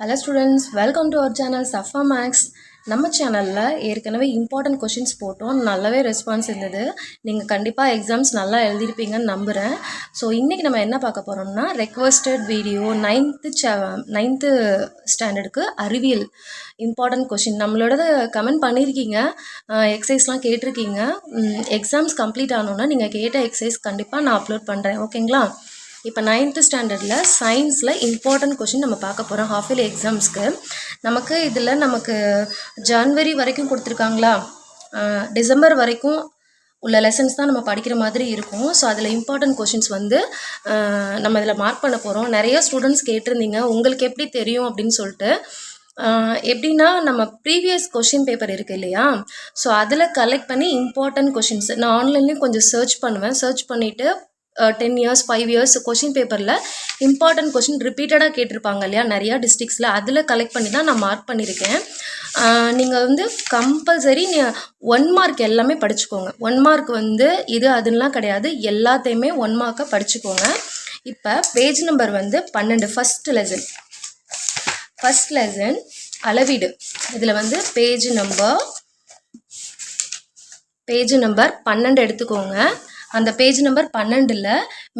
Hello students welcome to our channel Safa maths நம்ம சேனலில் ஏற்கனவே இம்பார்ட்டன்ட் கொஷின்ஸ் போட்டோம். நல்லாவே ரெஸ்பான்ஸ் இருந்தது. நீங்கள் கண்டிப்பாக எக்ஸாம்ஸ் நல்லா எழுதியிருப்பீங்கன்னு நம்புகிறேன் ஸோ இன்றைக்கி நம்ம என்ன பார்க்க போகிறோம்னா ரெக்வஸ்டட் வீடியோ நைன்த்து சே நைன்த்து ஸ்டாண்டர்டுக்கு அறிவியல் இம்பார்ட்டன்ட் கொஷின் நம்மளோட கமெண்ட் பண்ணியிருக்கீங்க. எக்ஸசைஸ்லாம் கேட்டிருக்கீங்க. எக்ஸாம்ஸ் கம்ப்ளீட் ஆனோன்னா நீங்கள் கேட்ட எக்ஸசைஸ் கண்டிப்பாக நான் அப்லோட் பண்ணுறேன் ஓகேங்களா இப்போ நைன்த்து ஸ்டாண்டர்டில் சயின்ஸில் இம்பார்ட்டன்ட் கொஷின் நம்ம பார்க்க போகிறோம் ஹாஃப் இயர்லி எக்ஸாம்ஸ்க்கு நமக்கு இதில் நமக்கு ஜான்வரி வரைக்கும் கொடுத்துருக்காங்களா? டிசம்பர் வரைக்கும் உள்ள லெசன்ஸ் தான் நம்ம படிக்கிற மாதிரி இருக்கும். ஸோ அதில் இம்பார்ட்டன்ட் கொஷின்ஸ் வந்து நம்ம இதில் மார்க் பண்ண போகிறோம் நிறைய ஸ்டூடெண்ட்ஸ் கேட்டிருந்தீங்க. உங்களுக்கு எப்படி தெரியும் அப்படின்னு சொல்லிட்டு எப்படின்னா நம்ம ப்ரீவியஸ் கொஷின் பேப்பர் இருக்குது இல்லையா? ஸோ அதில் கலெக்ட் பண்ணி இம்பார்ட்டன்ட் கொஷின்ஸ் நான் ஆன்லைன்லேயும் கொஞ்சம் சர்ச் பண்ணுவேன். சர்ச் பண்ணிவிட்டு ten years five years question பேப்பரில் இம்பார்ட்டன்ட் கொஷின் ரிப்பீட்டடாக கேட்டிருப்பாங்க இல்லையா நிறையா டிஸ்ட்ரிக்ஸில் அதில் கலெக்ட் பண்ணி தான் நான் மார்க் பண்ணியிருக்கேன் நீங்கள் வந்து கம்பல்சரி ஒன் மார்க் எல்லாமே படிச்சுக்கோங்க. ஒன் மார்க் வந்து இது அதுலாம் கிடையாது. எல்லாத்தையுமே ஒன் மார்க்கை படிச்சுக்கோங்க. இப்போ பேஜ் நம்பர் வந்து பன்னெண்டு. ஃபஸ்ட் லெசன் ஃபஸ்ட் லெசன் அளவீடு. இதில் வந்து பேஜ் நம்பர் பேஜ் நம்பர் பன்னெண்டு எடுத்துக்கோங்க. அந்த பேஜ் நம்பர் பன்னெண்டில்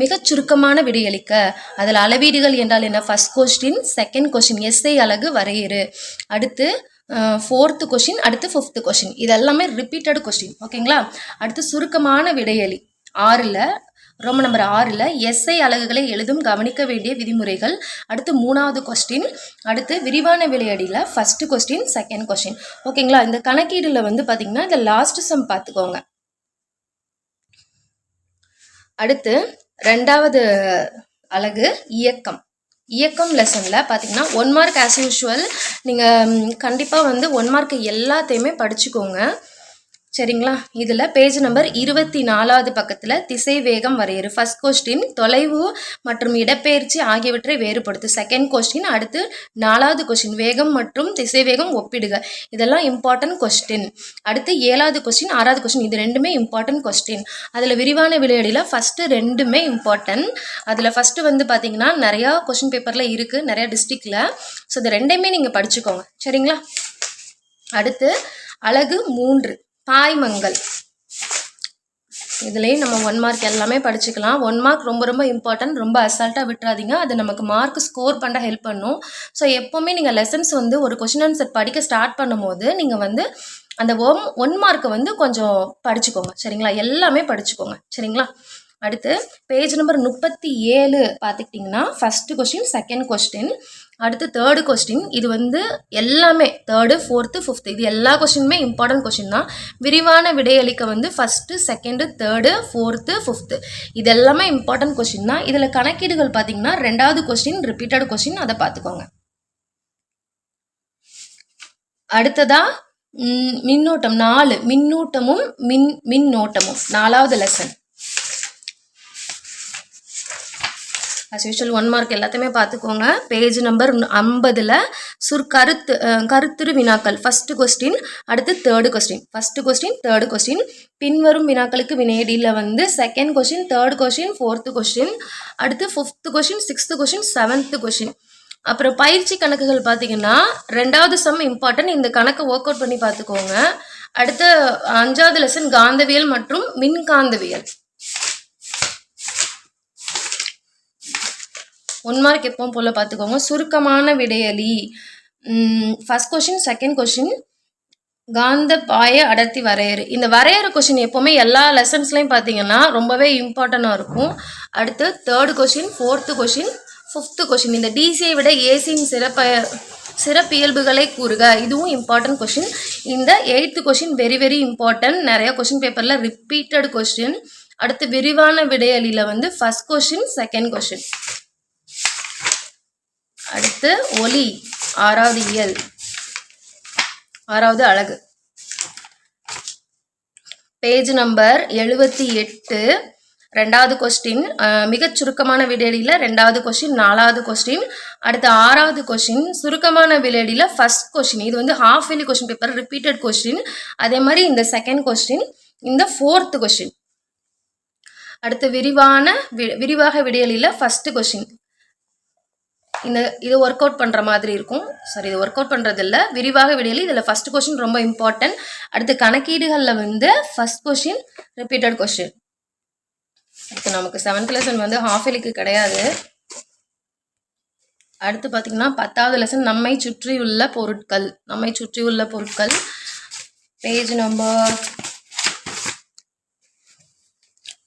மிகச் சுருக்கமான விடையளிக்க அதில் அளவீடுகள் என்றால் என்ன? First question second question SI அலகு வரையிறு. அடுத்து ஃபோர்த்து கொஷின் அடுத்து ஃபிஃப்த்து கொஷின் இது எல்லாமே ரிப்பீட்டட் கொஸ்டின் ஓகேங்களா அடுத்து சுருக்கமான விடையளி ஆறில் ரொம்ப நம்பர் ஆறில் எஸ்ஐ அலகுகளை எழுதும் கவனிக்க வேண்டிய விதிமுறைகள். அடுத்து மூணாவது கொஸ்டின் அடுத்து விரிவான விளையாடியில் ஃபஸ்ட்டு கொஸ்டின் செகண்ட் கொஸ்டின் ஓகேங்களா இந்த கணக்கீடில் வந்து பார்த்திங்கன்னா இந்த லாஸ்ட் சம் பார்த்துக்கோங்க அடுத்து ரெண்டாவது அழகு இயக்கம். இயக்கம் லெசனில் பார்த்தீங்கன்னா ஒன் மார்க் ஆஸ் யூஷுவல் நீங்கள் கண்டிப்பாக வந்து ஒன் மார்க் எல்லாத்தையுமே படிச்சுக்கோங்க. சரிங்களா? இதில் பேஜ் நம்பர் இருபத்தி நாலாவது பக்கத்தில் திசை வேகம் வரையறு. ஃபர்ஸ்ட் கொஸ்டின் தொலைவு மற்றும் இடப்பெயர்ச்சி ஆகியவற்றை வேறுபடுத்து. செகண்ட் கொஸ்டின் அடுத்து நாலாவது கொஸ்டின் வேகம் மற்றும் திசை வேகம் ஒப்பிடுக. இதெல்லாம் இம்பார்ட்டன்ட் கொஸ்டின் அடுத்து ஏழாவது கொஸ்டின் ஆறாவது கொஸ்டின் இது ரெண்டுமே இம்பார்ட்டன்ட் கொஸ்டின் அதில் விரிவான விளையாடியில் ஃபஸ்ட்டு ரெண்டுமே இம்பார்ட்டன்ட் அதில் ஃபஸ்ட்டு வந்து பார்த்தீங்கன்னா நிறையா கொஸ்டின் பேப்பரில் இருக்குது நிறையா டிஸ்ட்ரிக்டில் ஸோ இது ரெண்டையுமே நீங்கள் படிச்சுக்கோங்க. சரிங்களா? அடுத்து அழகு மூன்று. தாய்மங்கள். இதுலேயும் நம்ம ஒன் மார்க் எல்லாமே படிச்சுக்கலாம். ஒன் மார்க் ரொம்ப ரொம்ப இம்பார்ட்டன்ட் ரொம்ப அசால்ட்டாக விட்டுறாதீங்க. அது நமக்கு மார்க் ஸ்கோர் பண்ண ஹெல்ப் பண்ணும். ஸோ எப்போவுமே நீங்கள் லெசன்ஸ் வந்து ஒரு கொஷின் ஆன்சர் படிக்க ஸ்டார்ட் பண்ணும்போது நீங்கள் வந்து அந்த ஒன் ஒன் மார்க்கை வந்து கொஞ்சம் படிச்சுக்கோங்க. சரிங்களா? எல்லாமே படிச்சுக்கோங்க. சரிங்களா? அடுத்து பேஜ் நம்பர் முப்பத்தி ஏழு பார்த்துக்கிட்டிங்கன்னா ஃபஸ்ட்டு கொஸ்டின் செகண்ட் கொஸ்டின் அடுத்து தேர்டு கொஸ்டின் இது வந்து எல்லாமே தேர்டு ஃபோர்த்து ஃபிஃப்த்து இது எல்லா கொஸ்டினுமே இம்பார்ட்டன்ட் கொஸ்டின் தான். விரிவான விடையளிக்க வந்து first second third fourth fifth இது எல்லாமே இம்பார்ட்டன்ட் கொஸ்டின் தான். இதில் கணக்கீடுகள் பார்த்தீங்கன்னா ரெண்டாவது கொஸ்டின் ரிப்பீட்டட் கொஸ்டின் அதை பார்த்துக்கோங்க. அடுத்ததா மின்னோட்டம் நாலு. மின்னூட்டமும் மின் மின்னோட்டமும். நாலாவது lesson as usual one mark எல்லாத்தையுமே பார்த்துக்கோங்க. பேஜ் நம்பர் ஐம்பதில் சுர் கருத்து கருத்துரு வினாக்கள். ஃபஸ்ட்டு கொஸ்டின் அடுத்து third question first question third question பின்வரும் வினாக்களுக்கு வினையடியில் வந்து second question third question fourth question அடுத்து fifth question sixth question seventh question அப்புறம் பயிற்சி கணக்குகள் பார்த்தீங்கன்னா ரெண்டாவது சம் இம்பார்ட்டன்ட் இந்த கணக்கை ஒர்க் அவுட் பண்ணி பார்த்துக்கோங்க. அடுத்து அஞ்சாவது லெசன் காந்தவியல் மற்றும் மின்காந்தவியல். ஒன் மார்க் எப்பவும் போல் பார்த்துக்கோங்க சுருக்கமான விடையலி ஃபஸ்ட் கொஷின் செகண்ட் கொஷின் காந்த பாய அடர்த்தி வரையறு. இந்த வரையறு கொஷின் எப்போவுமே எல்லா லெசன்ஸ்லையும் பார்த்தீங்கன்னா ரொம்பவே இம்பார்ட்டண்ட்டாக இருக்கும். அடுத்து third question fourth question fifth question இந்த டிசியை விட ஏசியின் சிறப்ப சிறப்பியல்புகளை கூறுக. இதுவும் இம்பார்ட்டன்ட் கொஷின் இந்த eighth question very very important நிறைய கொஷின் பேப்பரில் ரிப்பீட்டட் கொஷின் அடுத்து விரிவான விடையலியில் வந்து ஃபஸ்ட் கொஷின் செகண்ட் கொஷின் அடுத்து ஒலி ஆறாவது இயல் ஆறாவது அழகு. பேஜ் நம்பர் எழுபத்தி எட்டு ரெண்டாவது கொஸ்டின் மிகச் சுருக்கமான விடையடியில் ரெண்டாவது கொஸ்டின் நாலாவது கொஸ்டின் அடுத்து ஆறாவது கொஸ்டின் சுருக்கமான விடையடியில் ஃபஸ்ட் கொஸ்டின் இது வந்து half yearly question paper repeated question அதே மாதிரி இந்த செகண்ட் கொஸ்டின் இந்த ஃபோர்த் கொஸ்டின் அடுத்து விரிவான விரிவாக விடையலில் ஃபஸ்ட்டு கொஸ்டின் இந்த இது ஒர்க் அவுட் பண்ணுற மாதிரி இருக்கும். சாரி இது ஒர்க் அவுட் பண்ணுறதில்ல விரிவாக விடையில் இதில் ஃபஸ்ட் கொஷின் ரொம்ப இம்பார்ட்டன்ட் அடுத்து கணக்கீடுகளில் வந்து ஃபஸ்ட் கொஷின் ரிப்பீட்டட் கொஷின் இப்போ நமக்கு செவன்த் லெசன் வந்து ஹாஃப் இயர்லிக்கு கிடையாது. அடுத்து பார்த்திங்கன்னா பத்தாவது லெசன் நம்மை சுற்றியுள்ள பொருட்கள். நம்மை சுற்றியுள்ள பொருட்கள். பேஜ் நம்பர்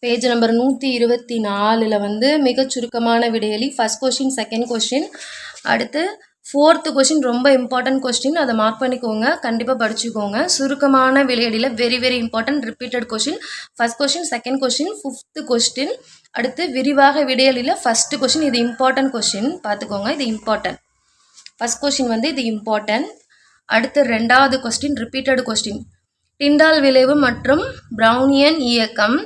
பேஜ் நம்பர் நூற்றி இருபத்தி நாலில் வந்து மிக சுருக்கமான விடையலி ஃபஸ்ட் கொஷின் செகண்ட் கொஷின் அடுத்து ஃபோர்த்து கொஷின் ரொம்ப இம்பார்ட்டன்ட் கொஸ்டின் அதை மார்க் பண்ணிக்கோங்க. கண்டிப்பாக படிச்சுக்கோங்க. சுருக்கமான விளையாடியில் very very important repeated question first question second question fifth question அடுத்து விரிவாக விடையலியில் ஃபஸ்ட்டு கொஷின் இது இம்பார்ட்டன்ட் கொஷின் பார்த்துக்கோங்க இது இம்பார்ட்டன்ட் ஃபஸ்ட் கொஷின் வந்து இது இம்பார்ட்டன்ட் அடுத்து ரெண்டாவது கொஸ்டின் ரிப்பீட்டட் கொஸ்டின் டிண்டால் விளைவு மற்றும் ப்ரௌனியன் இயக்கம்.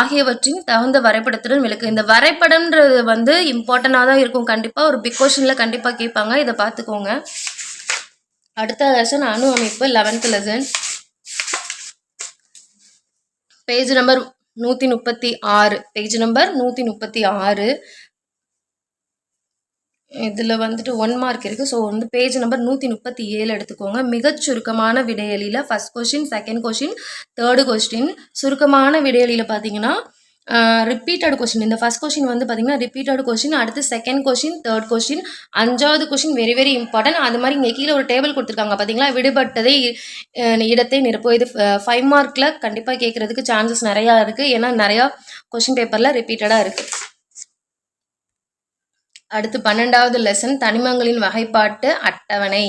ஆகியவற்றின் தகுந்த வரைபடத்துடன் விளக்கு. இந்த வரைபடம்ன்றது வந்து இம்பார்ட்டண்டாக தான் இருக்கும். கண்டிப்பாக ஒரு பிக் கொஷனில் கண்டிப்பாக கேட்பாங்க. இதை பார்த்துக்கோங்க. அடுத்த லெசன் அணு அமைப்பு லெவன்த் லெசன் பேஜ் நம்பர் நூற்றி முப்பத்தி ஆறு. பேஜ் நம்பர் நூற்றி முப்பத்தி ஆறு. இதில் வந்துட்டு ஒன் மார்க் இருக்குது ஸோ வந்து பேஜ் நம்பர் நூற்றி முப்பத்தி ஏழு எடுத்துக்கோங்க. மிகச் சுருக்கமான விடையலியில் first question second question third question சுருக்கமான விடையலியில் பார்த்தீங்கன்னா ரிப்பீட்டட் கொஷின் இந்த ஃபஸ்ட் கொஷின் வந்து பார்த்தீங்கன்னா ரிப்பீட்டட் கொஷின் அடுத்து செகண்ட் கொஷின் தேர்ட் கொஷின் அஞ்சாவது கொஷின் வெரி வெரி இம்பார்ட்டன்ட் அது மாதிரி இங்கே கீழே ஒரு டேபிள் கொடுத்துருக்காங்க. பார்த்தீங்களா விடுபட்டதை இடத்தை நிரப்பும். இது ஃபைவ் மார்க்கில் கண்டிப்பாக கேட்குறதுக்கு சான்சஸ் நிறையா இருக்குது ஏன்னா நிறையா கொஷின் பேப்பரில் ரிப்பீட்டடாக இருக்குது அடுத்து பன்னெண்டாவது லெசன் தனிமங்களின் வகைப்பாட்டு அட்டவணை.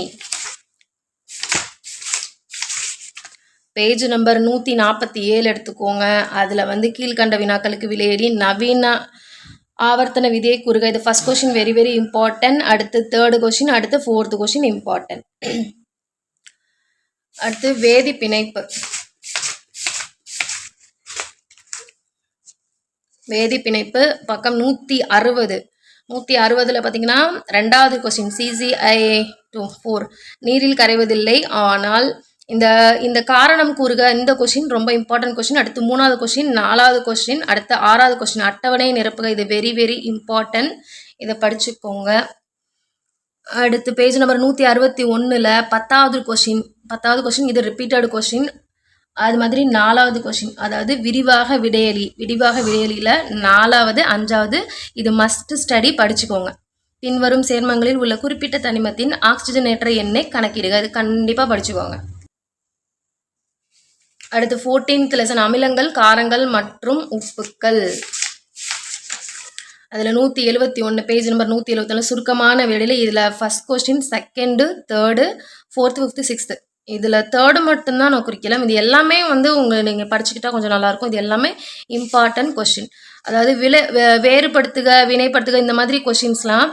பேஜ் நம்பர் நூற்றி நாற்பத்தி ஏழு எடுத்துக்கோங்க. அதில் வந்து கீழ்கண்ட வினாக்களுக்கு விலையேறி நவீன ஆவர்த்தன விதியை கூறுக. இது first question very very important அடுத்து தேர்டு கொஷின் அடுத்து ஃபோர்த்து கொஷின் இம்பார்ட்டன்ட் அடுத்து வேதி பிணைப்பு. வேதி பிணைப்பு பக்கம் நூற்றி அறுபது. நூற்றி அறுபதில் பார்த்தீங்கன்னா ரெண்டாவது கொஸ்டின் சிசிஐ டூ ஃபோர் நீரில் கரைவதில்லை ஆனால் இந்த இந்த காரணம் கூறுக. இந்த கொஷின் ரொம்ப இம்பார்ட்டன்ட் கொஷின் அடுத்து மூணாவது கொஷின் நாலாவது கொஸ்டின் அடுத்து ஆறாவது கொஸ்டின் அட்டவணை நிரப்புக. இது வெரி வெரி இம்பார்ட்டன்ட் இதை படிச்சுக்கோங்க. அடுத்து பேஜ் நம்பர் நூற்றி அறுபத்தி ஒன்றில் பத்தாவது கொஷின் பத்தாவது கொஷின் இது ரிப்பீட்டட் கொஷின் அது மாதிரி நாலாவது கொஷின் அதாவது விரிவாக விடையலி விரிவாக விடையலியில் நாலாவது அஞ்சாவது இது மஸ்ட் ஸ்டடி படிச்சுக்கோங்க. பின்வரும் சேர்மங்களில் உள்ள குறிப்பிட்ட தனிமத்தின் ஆக்சிஜனேற்ற எண்ணை கணக்கிடுங்க அது கண்டிப்பாக படிச்சுக்கோங்க. அடுத்து ஃபோர்டீன்த் லெசன் அமிலங்கள் காரங்கள் மற்றும் உப்புக்கள். அதில் நூற்றி எழுபத்தி ஒன்று பேஜ் நம்பர் நூற்றி எழுபத்தொன்று சுருக்கமான வேலையில் இதில் first question second third fourth fifth sixth இதில் தேர்டு மட்டும்தான் நான் குறிக்கலாம் இது எல்லாமே வந்து உங்கள் நீங்கள் படிச்சுக்கிட்டா கொஞ்சம் நல்லாயிருக்கும் இது எல்லாமே இம்பார்ட்டன்ட் கொஷின் அதாவது விலை வே- வேறுபடுத்துக வினைப்படுத்துக இந்த மாதிரி கொஷின்ஸ்லாம்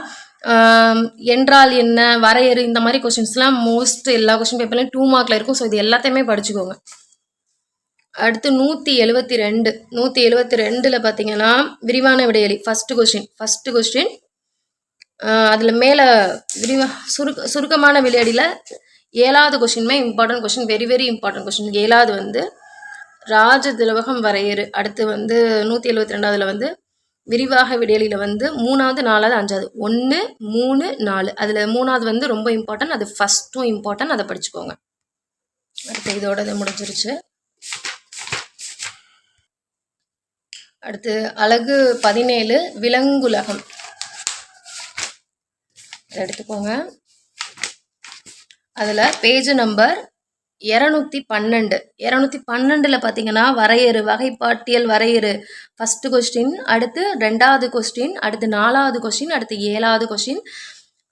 என்றால் என்ன வரையறு இந்த மாதிரி கொஷின்ஸ்லாம் மோஸ்ட் எல்லா கொஷின் பேப்பர்லையும் டூ மார்க்கில் இருக்கும். ஸோ இது எல்லாத்தையுமே படிச்சுக்கோங்க. அடுத்து நூற்றி எழுபத்தி ரெண்டு. நூற்றி எழுபத்தி ரெண்டில் பார்த்தீங்கன்னா விரிவான விடையலி ஃபஸ்ட்டு கொஷின் ஃபஸ்ட்டு கொஸ்டின் அதில் மேலே விரிவா சுருக்க சுருக்கமான விளையாடியில் ஏழாவது கொஷினுமே important question very very important question ஏழாவது வந்து ராஜ திலவகம் வரையறு. அடுத்து வந்து நூற்றி எழுபத்தி ரெண்டாவதுல வந்து விரிவாக விடையலியில் வந்து மூணாவது நாலாவது அஞ்சாவது. ஒன்று மூணு நாலு. அதில் மூணாவது வந்து ரொம்ப இம்பார்ட்டன்ட் அது ஃபஸ்ட்டும் இம்பார்ட்டன்ட் அதை படிச்சுக்கோங்க. அடுத்து இதோட இது முடிஞ்சிருச்சு. அடுத்து அழகு பதினேழு விலங்குலகம். எடுத்துக்கோங்க. அதில் பேஜ் நம்பர் இரநூத்தி பன்னெண்டு. இரநூத்தி பன்னெண்டில் பார்த்தீங்கன்னா வரையறு வகைப்பாட்டியல் வரையறு. ஃபஸ்ட்டு கொஸ்டின் அடுத்து ரெண்டாவது கொஸ்டின் அடுத்து நாலாவது கொஸ்டின் அடுத்து ஏழாவது கொஸ்டின்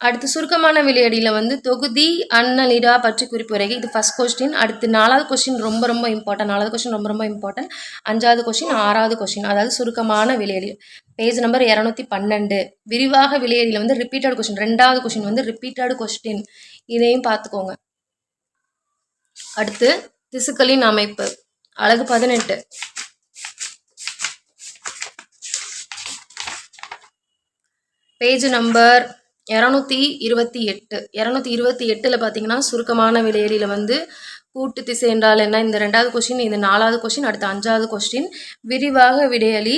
அடுத்து சுருக்கமான விளையாடியில் வந்து தொகுதி அன்னலிடா பற்றி குறிப்புரைகள் இது ஃபஸ்ட் கொஸ்டின் அடுத்து நாலாவது கொஸ்டின் ரொம்ப ரொம்ப இம்பார்ட்டன்ட் நாலாவது கொஸ்டின் ரொம்ப ரொம்ப இம்பார்ட்டன்ட் அஞ்சாவது கொஸ்டின் ஆறாவது கொஸ்டின் அதாவது சுருக்கமான விளையாடி. பேஜ் நம்பர் இரநூத்தி பன்னெண்டு. விரிவாக விளையாடியில் வந்து ரிப்பீட்டட் கொஸ்டின் ரெண்டாவது கொஸ்டின் வந்து ரிப்பீட்டட் கொஸ்டின் இதையும் பார்த்துக்கோங்க. அடுத்து திசுக்களின் அமைப்பு. அழகு பதினெட்டு. பேஜ் நம்பர் இரநூத்தி இருபத்தி எட்டு. இரநூத்தி இருபத்தி எட்டில் பார்த்தீங்கன்னா சுருக்கமான விலையலியில் வந்து கூட்டு திசை என்றால் என்ன? இந்த ரெண்டாவது கொஸ்டின் இந்த நாலாவது கொஸ்டின் அடுத்த அஞ்சாவது கொஸ்டின் விரிவாக விடையலி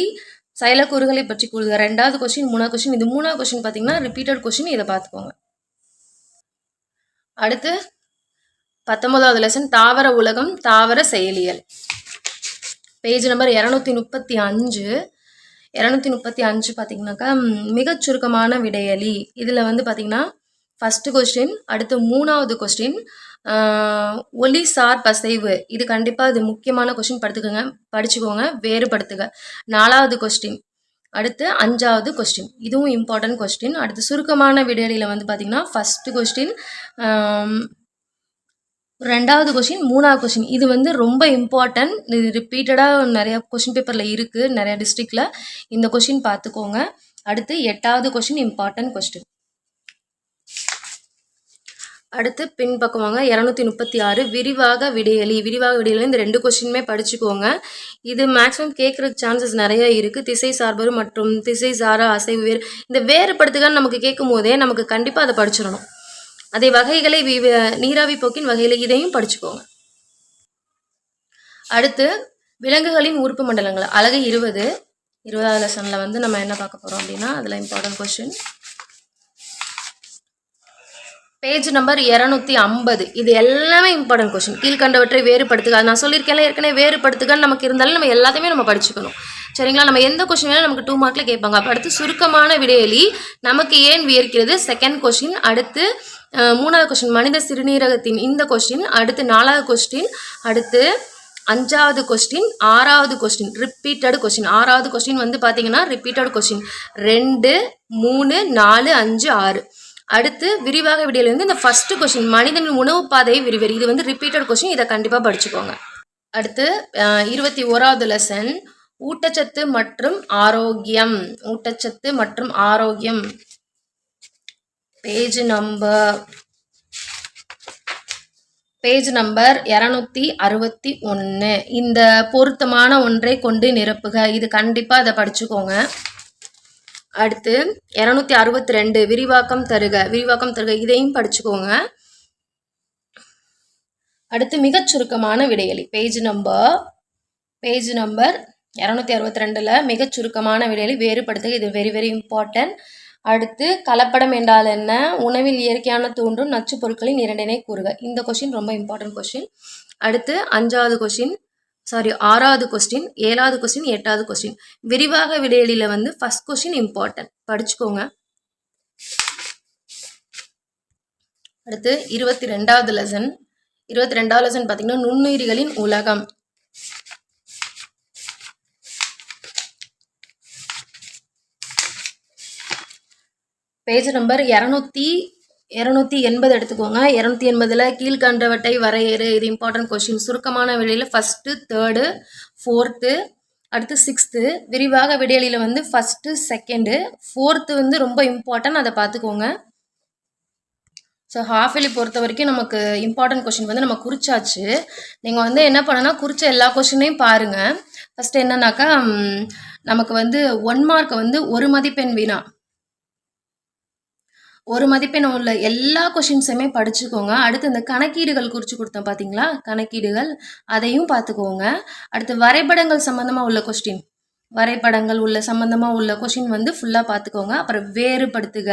சைலக்கூறுகளை பற்றி கூறுக. ரெண்டாவது கொஸ்டின் மூணாவது கொஸ்டின் இது மூணாவது கொஸ்டின் பார்த்தீங்கன்னா ரிப்பீட்டட் கொஸ்டின் இதை பார்த்துக்கோங்க அடுத்து பத்தொன்பதாவது லெசன் தாவர உலகம் தாவர செயலியல். பேஜ் நம்பர் இரநூத்தி முப்பத்தி அஞ்சு. இரநூத்தி முப்பத்தி அஞ்சு பார்த்தீங்கன்னாக்கா மிகச் சுருக்கமான விடையலி. இதில் வந்து பார்த்தீங்கன்னா ஃபஸ்ட்டு கொஸ்டின் அடுத்து மூணாவது கொஸ்டின் ஒலி சார் பசைவு. இது கண்டிப்பாக இது முக்கியமான கொஸ்டின் படுத்துக்கோங்க படிச்சுக்கோங்க வேறுபடுத்துக. நாலாவது கொஸ்டின் அடுத்து அஞ்சாவது கொஸ்டின் இதுவும் இம்பார்ட்டன்ட் கொஸ்டின் அடுத்து சுருக்கமான விடையலியில் வந்து பார்த்தீங்கன்னா ஃபஸ்ட்டு கொஸ்டின் ரெண்டாவது கொஷின் மூணாவது கொஷின் இது வந்து ரொம்ப இம்பார்ட்டன்ட் இது ரிப்பீட்டடாக நிறையா கொஷின் பேப்பரில் இருக்குது நிறையா டிஸ்ட்ரிக்டில் இந்த கொஷின் பார்த்துக்கோங்க. அடுத்து எட்டாவது கொஷின் இம்பார்ட்டன்ட் கொஸ்டின் அடுத்து பின்பக்கம் வாங்க இரநூத்தி முப்பத்தி ஆறு விரிவாக விடையலி. விரிவாக விடையலி இந்த ரெண்டு கொஷினுமே படிச்சுக்கோங்க. இது மேக்ஸிமம் கேட்குற சான்சஸ் நிறைய இருக்குது திசை சார்பர் மற்றும் திசை சாரா அசைவு வேறு இந்த வேறுபடுத்துக்கான்னு நமக்கு கேட்கும் போதே நமக்கு கண்டிப்பாக அதை படிச்சிடணும். அதே வகைகளை வி- நீராவி போக்கின் வகையில் இதையும் படிச்சுக்கோங்க. அடுத்து விலங்குகளின் உறுப்பு மண்டலங்கள். அழகு இருபது. இருபதாவது லெசனில் வந்து நம்ம என்ன பார்க்க போகிறோம் அப்படின்னா அதில் இம்பார்ட்டன்ட் கொஸ்டின் பேஜ் நம்பர் இரநூத்தி ஐம்பது. இது எல்லாமே இம்பார்ட்டன்ட் கொஸ்டின் கீழ்கண்டவற்றை வேறுபடுத்துக. அது நான் சொல்லியிருக்கேன் ஏற்கனவே வேறுபடுத்துகன்னு நமக்கு இருந்தாலும் நம்ம எல்லாத்தையுமே நம்ம படிச்சுக்கணும். சரிங்களா? நம்ம எந்த கொஸ்டின் வேணும் நமக்கு டூ மார்க்கில் கேட்பாங்க. அப்போ அடுத்து சுருக்கமான விடையலி நமக்கு ஏன் வியர்க்கிறது? செகண்ட் கொஸ்டின் அடுத்து மூணாவது கொஸ்டின் மனித சிறுநீரகத்தின் இந்த கொஸ்டின் அடுத்து நாலாவது கொஸ்டின் அடுத்து அஞ்சாவது கொஸ்டின் ஆறாவது கொஸ்டின் ரிப்பீட்டட் கொஸ்டின் ஆறாவது கொஸ்டின் வந்து பார்த்தீங்கன்னா ரிப்பீட்டட் கொஸ்டின் ரெண்டு மூணு நாலு அஞ்சு ஆறு. அடுத்து விரிவாக விடையிலேருந்து இந்த ஃபஸ்ட்டு கொஸ்டின் மனிதனின் உணவு பாதையை விரிவரி இது வந்து ரிப்பீட்டட் கொஸ்டின் இதை கண்டிப்பாக படிச்சுக்கோங்க. அடுத்து இருபத்தி ஓராவது லெசன் ஊட்டச்சத்து மற்றும் ஆரோக்கியம். ஊட்டச்சத்து மற்றும் ஆரோக்கியம். பேஜ் நம்பர் பேஜ் நம்பர் இரநூத்தி அறுபத்தி ஒன்று இந்த பொருத்தமான ஒன்றை கொண்டு நிரப்புக. இது கண்டிப்பாக அதை படிச்சுக்கோங்க. அடுத்து இரநூத்தி அறுபத்தி ரெண்டு. விரிவாக்கம் தருக. விரிவாக்கம் தருக. இதையும் படிச்சுக்கோங்க. அடுத்து மிகச் சுருக்கமான விடையலி பேஜ் நம்பர் பேஜ் நம்பர் இரநூத்தி அறுபத்தி ரெண்டில் மிகச் சுருக்கமான விடையலி வேறுபடுத்துக. இது வெரி வெரி இம்பார்ட்டன்ட் அடுத்து கலப்படம் என்றால் என்ன? உணவில் இயற்கையான தோன்றும் நச்சு பொருட்களின் இரண்டினை கூறுக. இந்த கொஷின் ரொம்ப இம்பார்ட்டன்ட் கொஷின் அடுத்து அஞ்சாவது கொஷின் சாரி ஆறாவது கொஸ்டின் ஏழாவது கொஸ்டின் எட்டாவது கொஸ்டின் விரிவாக விடையலியில் வந்து ஃபர்ஸ்ட் கொஸ்டின் இம்பார்ட்டன்ட் படிச்சுக்கோங்க. அடுத்து இருபத்தி ரெண்டாவது லெசன் இருபத்தி ரெண்டாவது லெசன் பார்த்தீங்கன்னா நுண்ணுயிரிகளின் உலகம். பேஜ் நம்பர் இரநூத்தி இரநூத்தி எண்பது எடுத்துக்கோங்க. இரநூத்தி எண்பதில் கீழ்கண்டவற்றை வரையறு. இது இம்பார்ட்டன்ட் கொஷின் சுருக்கமான வெளியில் ஃபஸ்ட்டு தேர்டு ஃபோர்த்து அடுத்து சிக்ஸ்த்து விரிவாக விடையலியில் வந்து ஃபஸ்ட்டு செகண்டு ஃபோர்த்து வந்து ரொம்ப இம்பார்ட்டன்ட் அதை பார்த்துக்கோங்க. ஸோ ஹாஃப்லி பொறுத்த வரைக்கும் நமக்கு இம்பார்ட்டன்ட் கொஷின் வந்து நம்ம குறிச்சாச்சு. நீங்கள் வந்து என்ன பண்ணனா குறிச்ச எல்லா கொஷினையும் பாருங்கள் ஃபஸ்ட்டு என்னன்னாக்கா நமக்கு வந்து ஒன் மார்க் வந்து ஒரு மதிப்பெண் வீணா. ஒரு மதிப்பெண் உள்ள எல்லா கொஷின்ஸுமே படிச்சுக்கோங்க. அடுத்து இந்த கணக்கீடுகள் குறித்து கொடுத்தோம் பார்த்தீங்களா கணக்கீடுகள் அதையும் பார்த்துக்கோங்க அடுத்து வரைபடங்கள் சம்மந்தமாக உள்ள கொஸ்டின் வரைபடங்கள் உள்ள சம்மந்தமாக உள்ள கொஷின் வந்து ஃபுல்லாக பார்த்துக்கோங்க அப்புறம் வேறுபடுத்துக.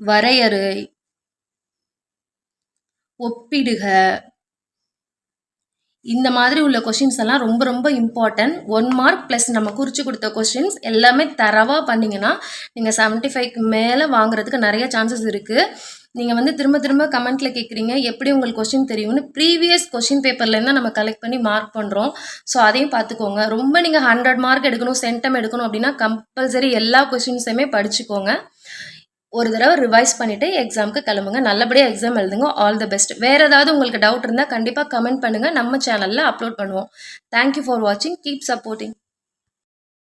வரையறை. ஒப்பிடுக. இந்த மாதிரி உள்ள கொஷின்ஸ் எல்லாம் ரொம்ப ரொம்ப இம்பார்ட்டன்ட் ஒன் மார்க் ப்ளஸ் நம்ம குறித்து கொடுத்த கொஷின்ஸ் எல்லாமே தரவாக பண்ணிங்கன்னா நீங்கள் செவன்ட்டி ஃபைவ்க்கு மேலே வாங்குறதுக்கு நிறைய சான்சஸ் இருக்குது நீங்கள் வந்து திரும்ப திரும்ப கமெண்ட்டில் கேட்குறீங்க எப்படி உங்களுக்கு கொஷின் தெரியும்னு ப்ரீவியஸ் கொஷின் பேப்பர்லேருந்து நம்ம கலெக்ட் பண்ணி மார்க் பண்ணுறோம் ஸோ அதையும் பார்த்துக்கோங்க. ரொம்ப நீங்கள் ஹண்ட்ரட் மார்க் எடுக்கணும் சென்டம் எடுக்கணும் அப்படின்னா கம்பல்சரி எல்லா கொஷின்ஸையுமே படிச்சுக்கோங்க. ஒரு தடவை ரிவைஸ் பண்ணிவிட்டு எக்ஸாமுக்கு கிளம்புங்க. நல்லபடியாக எக்ஸாம் எழுதுங்க. ஆல் த பெஸ்ட் வேறு ஏதாவது உங்களுக்கு டவுட் இருந்தால் கண்டிப்பாக கமெண்ட் பண்ணுங்கள் நம்ம சேனலில் அப்லோட் பண்ணுவோம். தேங்க்யூ ஃபார் வாட்சிங் கீப் சப்போர்ட்டிங்